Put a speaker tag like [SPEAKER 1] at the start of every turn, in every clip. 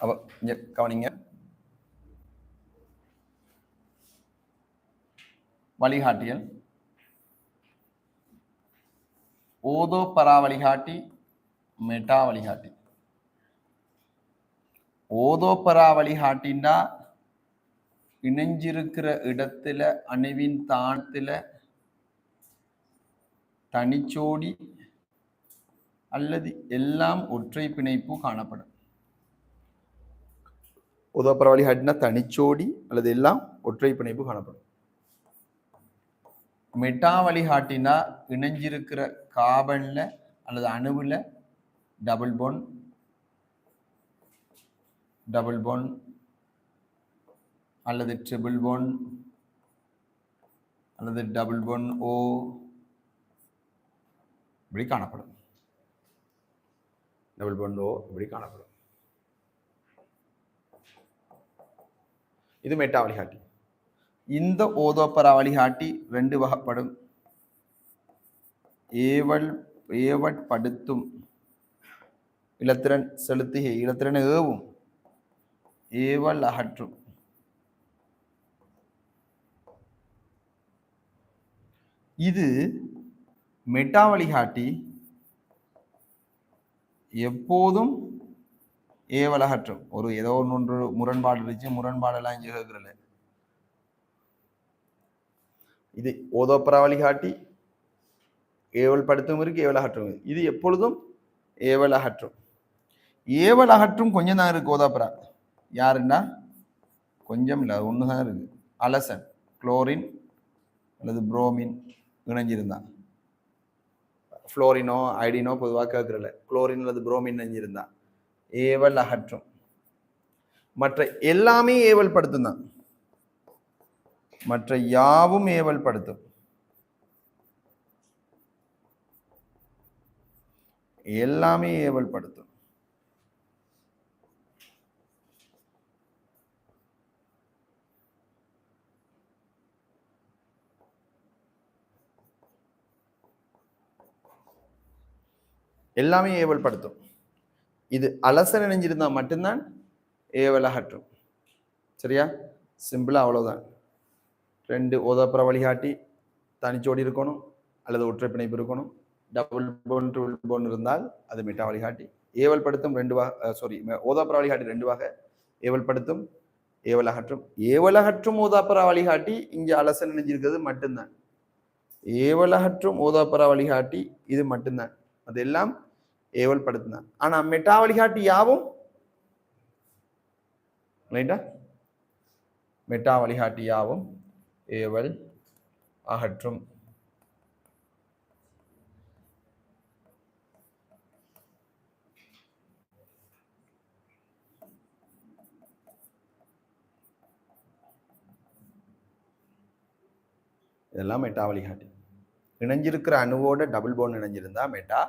[SPEAKER 1] கவனிங்க. வழிகாட்டியல். ஓதோ பரா வழிகாட்டி மெட்டா வழிகாட்டி. ஓதோ பரா வழிகாட்டின்னா இணைஞ்சிருக்கிற இடத்துல அணுவின் தானத்துல தனிச்சோடி அல்லது எல்லாம் ஒற்றை பிணைப்பு காணப்படும். உதவப்பட வழிகாட்டினா தனிச்சோடி அல்லது எல்லாம் ஒற்றை பிணைப்பு காணப்படும். மெட்டா வழிகாட்டினா இணைஞ்சிருக்கிற காபனில் அல்லது அணுவில் டபுள் பொன் டபுள் பொன் அல்லது ட்ரிபிள் பொன் அல்லது டபுள் பொன் ஓ இப்படி காணப்படும். டபுள் பொன் ஓ இப்படி காணப்படும். இது மெட்டா வழிகாட்டி இந்த ஓதோப்பரா வழிகாட்டி ரெண்டு வகைப்படும் ஏவல் ஏவட்படுத்தும் இலத்திரன் செலுத்துகை இலத்திரனை ஏவும் ஏவல் அகற்றும் இது மெட்டா வழிகாட்டி எப்போதும் ஏவல் அகற்றும் ஒரு ஏதோ ஒன்று முரண்பாடு இருந்துச்சு முரண்பாடெல்லாம் இங்கே கேட்கறல இது ஓதோப்பரா வழிகாட்டி ஏவல் படுத்தும் இருக்கு. ஏவல் இது எப்பொழுதும் ஏவல் அகற்றும் ஏவல் அகற்றும் கொஞ்சம் தான் இருக்கு ஓதோப்பரா. யாருன்னா? கொஞ்சம் இல்லை ஒன்று தான் இருக்கு. அலசன் குளோரின் அல்லது புரோமின் இணைஞ்சிருந்தான். ஃப்ளோரினோ ஐடினோ பொதுவாக கேட்குறல குளோரின் அல்லது புரோமின் இணைஞ்சிருந்தான். ஏவல் அகற்றும். மற்ற எல்லாமே ஏவல் படுத்தும் தான். மற்ற யாவும் ஏவல் படுத்தும். எல்லாமே ஏவல் படுத்தும். எல்லாமே ஏவல் படுத்தும். இது அலசல் இணைஞ்சிருந்தால் மட்டும்தான் ஏவல் அகற்றும். சரியா? சிம்பிளாக அவ்வளோதான் ரெண்டு ஓதப்புற வழிகாட்டி தனிச்சோடி இருக்கணும் அல்லது ஒற்றை பிணைப்பு இருக்கணும். டபுள் போன் ட்ரிபிள் போன் இருந்தால் அது மெட்டா வழிகாட்டி ஏவல் படுத்தும் ரெண்டு வாக சாரி ஓதாப்புற வழிகாட்டி ரெண்டு வகை ஏவல் படுத்தும் ஏவல் அகற்றும். ஏவல் அகற்றும் ஓதாப்புற வழிகாட்டி இங்கே அலசல் இணைஞ்சிருக்கிறது மட்டும்தான். ஏவல் அகற்றும் ஓதாப்புற வழிகாட்டி இது மட்டும்தான். அதெல்லாம் ஏவல் படுத்துதான் ஆனா மெட்டா வழிகாட்டி யாவும் ரைட்டா மெட்டா வழிகாட்டி யாவும் ஏவல் அகற்றும். இதெல்லாம் மெட்டா வழிகாட்டி இணைஞ்சிருக்கிற அணுவோட டபுள் போன் இணைஞ்சிருந்தா மெட்டா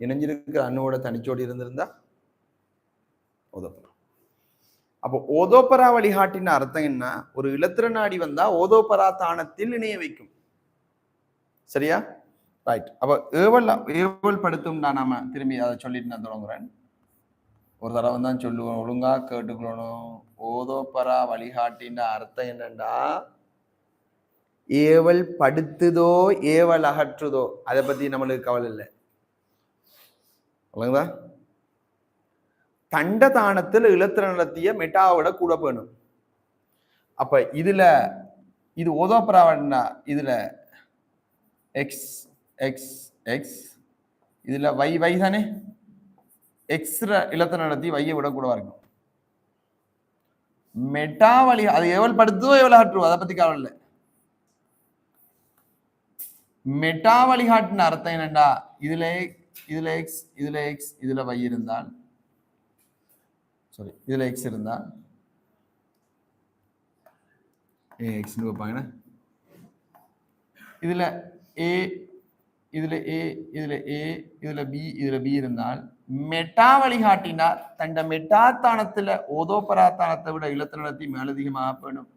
[SPEAKER 1] இணைஞ்சிருக்கிற அணுவோட தனிச்சோடி இருந்திருந்தா ஓதோப்பரா அப்போ ஓதோப்பரா வழிகாட்டின அர்த்தம் என்ன? ஒரு இலத்திர நாடி வந்தா ஓதோப்பரா தானத்தில் இணைய வைக்கும். சரியா? ரைட் அப்போ ஏவல் ஏவல் படுத்தும் நான் நாம திரும்பி அதை சொல்லிட்டு நான் தொடங்குறேன். ஒரு தடவை தான் சொல்லுவோம் ஒழுங்கா கேட்டுக்கணும் ஓதோப்பரா வழிகாட்டின அர்த்தம் என்னண்டா ஏவல் படுத்துதோ ஏவல் அகற்றுதோ அதை பத்தி நம்மளுக்கு கவலை இல்லை. விளங்குதா தண்டதானத்தில் இலத்திர நடத்திய மெட்டாவோட கூட போகணும் அப்ப இதுல இது ஓதோப்பராவன்னா இதுல எக்ஸ் எக்ஸ் எக்ஸ் இதுல வை வை தானே? எக்ஸ்ர இலத்திர நடத்தி வையை விடக்கூடவா இருக்கும் மெட்டா வழி அது எவ்வளவு படுத்துதோ எவ்வளவு அகற்றுவோ அதை பத்தி கவலை இல்லை. மெட்டா வழிகாட்டின அர்த்தம் என்னண்டா இதுல இதுல எக்ஸ் இதுல எக்ஸ் இதுல வை இருந்தால் சாரி இதுல எக்ஸ் இருந்தால் ஏ எக்ஸ்னு வைப்பாங்க இதுல ஏ இதுல ஏ இதுல ஏ இதுல பி இதுல பி இருந்தால் மெட்டா வழிகாட்டினார் தண்ட மெட்டா தானத்துல ஓதோபரா விட இலத்திரத்தை மேலதிகமாக வேணும்